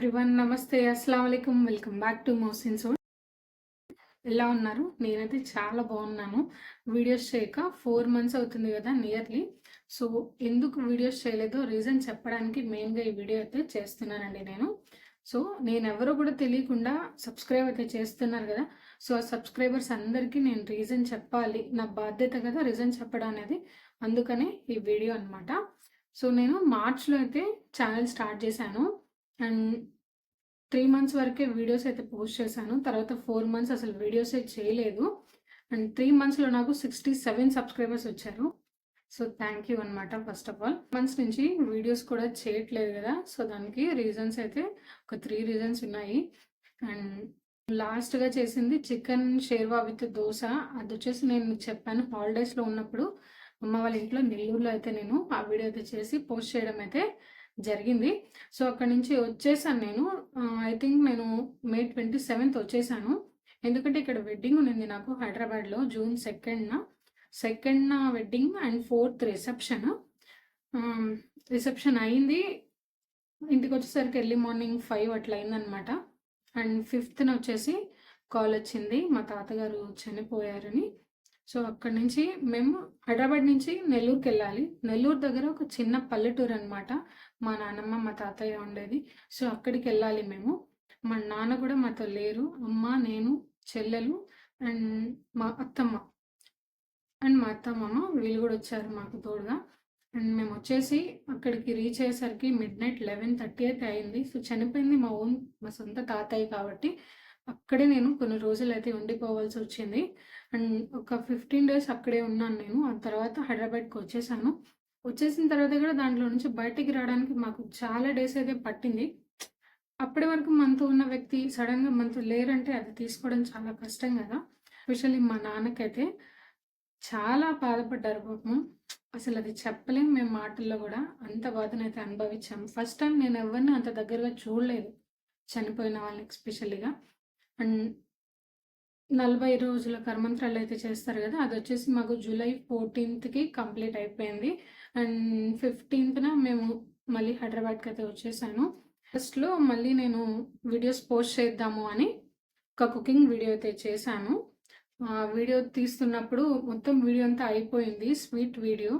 Everyone నమస్తే అస్సలం అయికం welcome back to Mohsin soul ఎలా ఉన్నారు? నేనైతే చాలా బాగున్నాను. వీడియోస్ చేయక ఫోర్ మంత్స్ అవుతుంది కదా నియర్లీ సో ఎందుకు వీడియోస్ చేయలేదో రీజన్ చెప్పడానికి మెయిన్గా ఈ వీడియో అయితే చేస్తున్నానండి నేను. సో నేను ఎవరో కూడా తెలియకుండా సబ్స్క్రైబ్ అయితే చేస్తున్నారు కదా. సో ఆ సబ్స్క్రైబర్స్ అందరికీ నేను రీజన్ చెప్పాలి. నా బాధ్యత కదా రీజన్ చెప్పడం అనేది. అందుకనే ఈ వీడియో అనమాట సో నేను మార్చ్లో అయితే ఛానల్ స్టార్ట్ చేశాను. అండ్ త్రీ మంత్స్ వరకే వీడియోస్ అయితే పోస్ట్ చేశాను. తర్వాత ఫోర్ మంత్స్ అసలు వీడియోసే చేయలేదు. అండ్ త్రీ మంత్స్లో నాకు సిక్స్టీ సెవెన్ సబ్స్క్రైబర్స్ వచ్చారు. సో థ్యాంక్ యూ అనమాట ఫస్ట్ ఆఫ్ ఆల్. మంత్స్ నుంచి వీడియోస్ కూడా చేయట్లేదు కదా. సో దానికి రీజన్స్ అయితే ఒక త్రీ రీజన్స్ ఉన్నాయి. అండ్ లాస్ట్గా చేసింది చికెన్ షేర్వా విత్ దోశ. అది వచ్చేసి నేను మీకు చెప్పాను హాలిడేస్లో ఉన్నప్పుడు. అమ్మ వాళ్ళ ఇంట్లో నెల్లూరులో అయితే నేను ఆ వీడియో అయితే చేసి పోస్ట్ చేయడం అయితే జరిగింది. సో అక్కడ నుంచి వచ్చేసాను నేను. ఐ థింక్ నేను మే ట్వంటీ సెవెంత్ వచ్చేసాను. ఎందుకంటే ఇక్కడ వెడ్డింగ్ ఉంది నాకు హైదరాబాద్లో జూన్ సెకండ్న సెకండ్న wedding and fourth reception reception అయింది. ఇంటికి వచ్చేసరికి ఎర్లీ మార్నింగ్ ఫైవ్ అట్లా అయిందనమాట అండ్ ఫిఫ్త్న వచ్చేసి కాల్ వచ్చింది. మా తాతగారు చనిపోయారని. సో అక్కడి నుంచి మేము హైదరాబాద్ నుంచి నెల్లూరుకి వెళ్ళాలి నెల్లూరు దగ్గర ఒక చిన్న పల్లెటూరు అనమాట మా నాన్నమ్మ మా తాతయ్య ఉండేది. సో అక్కడికి వెళ్ళాలి మేము. మా నాన్న కూడా మాతో లేరు. అమ్మ నేను చెల్లెలు అండ్ మా అత్తమ్మ. అండ్ మా అత్తమ్మ వీళ్ళు కూడా వచ్చారు మాకు తోడుగా. అండ్ మేము వచ్చేసి అక్కడికి రీచ్ అయ్యేసరికి మిడ్ నైట్ లెవెన్ థర్టీ అయితే అయింది. సో చనిపోయింది మా ఓన్ మా సొంత తాతయ్య కాబట్టి అక్కడే నేను కొన్ని రోజులు అయితే ఉండిపోవాల్సి వచ్చింది. అండ్ ఒక ఫిఫ్టీన్ డేస్ అక్కడే ఉన్నాను నేను. ఆ తర్వాత హైదరాబాద్కి వచ్చేసాను. వచ్చేసిన తర్వాత కూడా దాంట్లో నుంచి బయటికి రావడానికి మాకు చాలా డేస్ అయితే పట్టింది. అప్పటి వరకు మనతో ఉన్న వ్యక్తి సడన్గా మనతో లేరంటే అది తీసుకోవడం చాలా కష్టం కదా. స్పెషల్లీ మా నాన్నకైతే చాలా బాధపడ్డారు పాపం. అసలు అది చెప్పలేం మేము మాటల్లో కూడా. అంత బాధనైతే అనుభవించాము. ఫస్ట్ టైం నేను ఎవరిని అంత దగ్గరగా చూడలేదు. చనిపోయిన వాళ్ళని ఎస్పెషల్లీగా అండ్ నలభై రోజుల కర్మంత్రాలు అయితే చేస్తారు కదా అది వచ్చేసి మాకు జూలై ఫోర్టీన్త్కి కంప్లీట్ అయిపోయింది. అండ్ ఫిఫ్టీన్త్న మేము మళ్ళీ హైదరాబాద్కి అయితే వచ్చేసాను. ఫస్ట్లో మళ్ళీ నేను వీడియోస్ పోస్ట్ చేద్దాము అని ఒక కుకింగ్ వీడియో అయితే చేశాను. వీడియో తీస్తున్నప్పుడు మొత్తం వీడియో అంతా అయిపోయింది స్వీట్ వీడియో.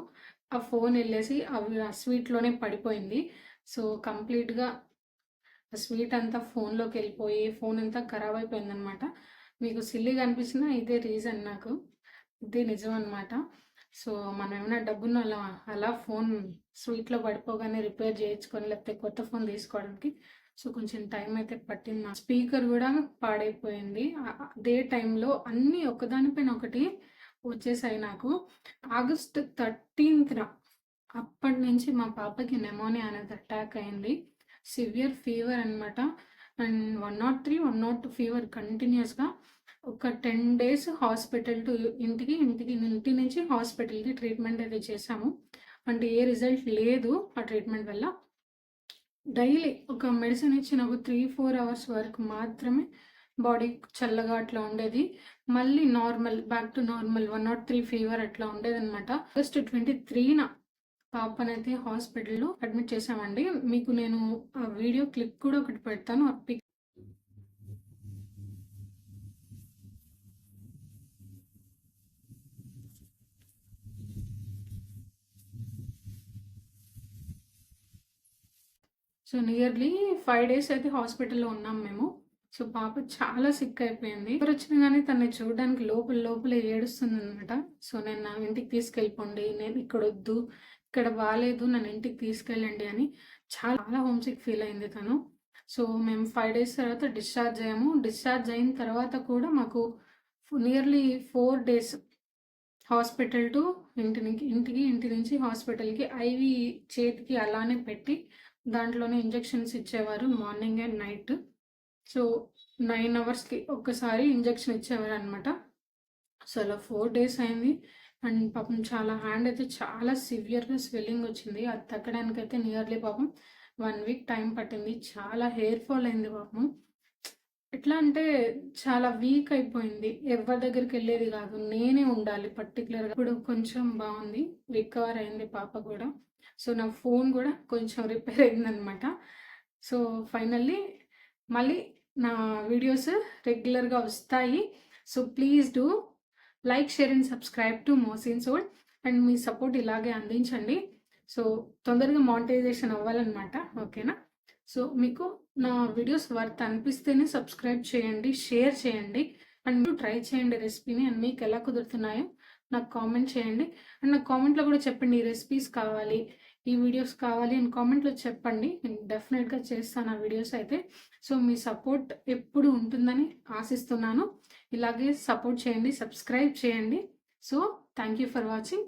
ఆ ఫోన్ వెళ్ళేసి అవి ఆ స్వీట్లోనే పడిపోయింది. సో కంప్లీట్గా స్వీట్ అంతా ఫోన్లోకి వెళ్ళిపోయి ఫోన్ అంతా ఖరాబ్ అయిపోయింది అనమాట మీకు సిల్లీగా అనిపించిన ఇదే రీజన్ నాకు. ఇదే నిజం అనమాట సో మనం ఏమైనా డబ్బును అలా అలా ఫోన్ స్వీట్లో పడిపోగానే రిపేర్ చేయించుకొని లేకపోతే కొత్త ఫోన్ తీసుకోవడానికి సో కొంచెం టైం అయితే పట్టింది నా స్పీకర్ కూడా పాడైపోయింది. అదే టైంలో అన్నీ ఒకదానిపైన ఒకటి వచ్చేసాయి నాకు. ఆగస్ట్ థర్టీన్త్న అప్పటి నుంచి మా పాపకి నెమోనియా అనేది అటాక్ అయింది. సివియర్ ఫీవర్ అనమాట and one not three one not two fever కంటిన్యూస్గా ఒక టెన్ డేస్ హాస్పిటల్ టు ఇంటికి ఇంటికి ఇంటి నుంచి హాస్పిటల్కి ట్రీట్మెంట్ అయితే చేశాము. అంటే ఏ రిజల్ట్ లేదు ఆ ట్రీట్మెంట్ వల్ల. డైలీ ఒక మెడిసిన్ ఇచ్చిన ఒక త్రీ ఫోర్ అవర్స్ వరకు మాత్రమే బాడీ చల్లగా అట్లా ఉండేది. మళ్ళీ normal back to normal one not three fever అట్లా ఉండేది అనమాట ఆగస్ట్ ట్వంటీ త్రీన పాపనైతే హాస్పిటల్లో అడ్మిట్ చేసామండి మీకు నేను ఆ వీడియో క్లిప్ కూడా ఒకటి పెడతాను. ఆ pic so nearly five days అయితే హాస్పిటల్లో ఉన్నాం మేము. సో పాప చాలా సిక్ అయిపోయింది. ఎవరు వచ్చినా కానీ తనని చూడడానికి లోపల లోపలే ఏడుస్తుంది అనమాట సో నేను నా ఇంటికి తీసుకెళ్ళిపోండి నేను ఇక్కడ వద్దు ఇక్కడ బాగాలేదు నన్ను ఇంటికి తీసుకెళ్ళండి అని చాలా హోమ్ సిక్ ఫీల్ అయింది తను. సో మేము ఫైవ్ డేస్ తర్వాత డిశ్చార్జ్ అయ్యాము. డిశ్చార్జ్ అయిన తర్వాత కూడా మాకు nearly four days hospital to ఇంటిని ఇంటికి ఇంటి నుంచి హాస్పిటల్కి ఐవి చేతికి అలానే పెట్టి దాంట్లోనే ఇంజెక్షన్స్ ఇచ్చేవారు morning and night so nine అవర్స్కి ఒక్కసారి ఇంజెక్షన్ ఇచ్చేవారు అనమాట సో అలా ఫోర్ డేస్ అయింది. అండ్ పాపం చాలా హ్యాండ్ అయితే చాలా సివియర్గా స్వెల్లింగ్ వచ్చింది. అది తగ్గడానికి అయితే నియర్లీ పాపం వన్ వీక్ టైం పట్టింది. చాలా హెయిర్ ఫాల్ అయింది పాపం. ఎట్లా అంటే చాలా వీక్ అయిపోయింది. ఎవరి దగ్గరికి వెళ్ళేది కాదు. నేనే ఉండాలి పర్టికులర్గా ఇప్పుడు కొంచెం బాగుంది. రికవర్ అయింది పాప కూడా. సో నా ఫోన్ కూడా కొంచెం రిపేర్ అయిందనమాట సో ఫైనల్లీ మళ్ళీ నా వీడియోస్ రెగ్యులర్గా వస్తాయి. So please do like share and subscribe to Mohsin soul. And me support ఇలాగే అందించండి. సో తొందరగా మానిటైజేషన్ అవ్వాలన్నమాట. ఓకేనా? సో మీకు నా వీడియోస్ వర్త్ అనిపిస్తేనే సబ్స్క్రైబ్ చేయండి షేర్ చేయండి. అండ్ ట్రై చేయండి రెసిపీని. అండ్ మీకు ఎలా కుదురుతున్నాయో నాకు కామెంట్ చేయండి. అండ్ నాకు కామెంట్లో కూడా చెప్పండి ఈ రెసిపీస్ కావాలి. ఈ వీడియోస్ కావాలి అని కామెంట్లో చెప్పండి. నేను డెఫినెట్గా చేస్తాను ఆ వీడియోస్ అయితే. సో మీ సపోర్ట్ ఎప్పుడు ఉంటుందని ఆశిస్తున్నాను. ఇలాగే సపోర్ట్ చేయండి సబ్స్క్రైబ్ చేయండి. So thank you for watching